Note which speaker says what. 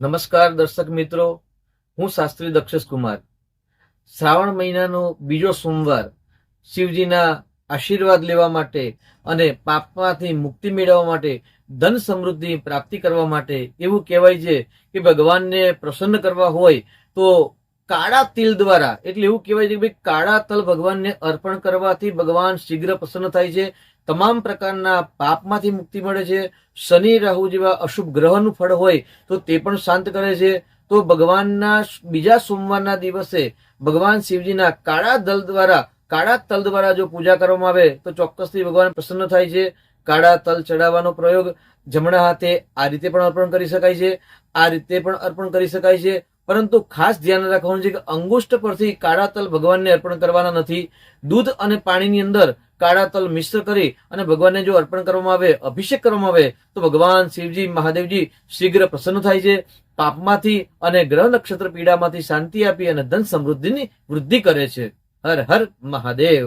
Speaker 1: નમસ્કાર દર્શક મિત્રો, હું શાસ્ત્રી દક્ષેશ કુમાર. શ્રાવણ મહિનાનો બીજો સોમવાર શિવજીના આશીર્વાદ લેવા માટે અને પાપમાંથી મુક્તિ મેળવવા માટે ધન સમૃદ્ધિ પ્રાપ્તિ કરવા માટે એવું કહેવાય છે કે ભગવાનને પ્રસન્ન કરવા હોય તો કાળા તિલ દ્વારા, એટલે એવું કહેવાય છે કે ભાઈ કાળા તલ ભગવાનને અર્પણ કરવાથી ભગવાન શીઘ્ર પ્રસન્ન થાય છે. તમામ પ્રકારના પાપમાંથી મુક્તિ મળે છે. શનિ, રાહુ જેવા અશુભ ગ્રહનું ફળ હોય તો તે પણ શાંત કરે છે. તો ભગવાનના બીજા સોમવારના દિવસે ભગવાન શિવજીના કાળા દલ દ્વારા, કાળા તલ દ્વારા જો પૂજા કરવામાં આવે તો ચોક્કસથી ભગવાન પ્રસન્ન થાય છે. કાળા તલ ચડાવવાનો પ્રયોગ જમણા હાથે આ રીતે પણ અર્પણ કરી શકાય છે. આ રીતે પણ અર્પણ કરી શકાય છે. પરંતુ ખાસ ધ્યાન રાખવાનું છે કે અંગુષ્ઠ પરથી કાળા તલ ભગવાનને અર્પણ કરવાના નથી. દૂધ અને પાણીની અંદર કાળા તલ મિશ્ર કરી અને ભગવાનને જો અર્પણ કરવામાં આવે, અભિષેક કરવામાં આવે, તો ભગવાન શિવજી, મહાદેવજી શીઘ્ર પ્રસન્ન થાય છે. પાપમાંથી અને ગ્રહ નક્ષત્ર પીડામાંથી શાંતિ આપી અને ધન સમૃદ્ધિની વૃદ્ધિ કરે છે. હર હર મહાદેવ.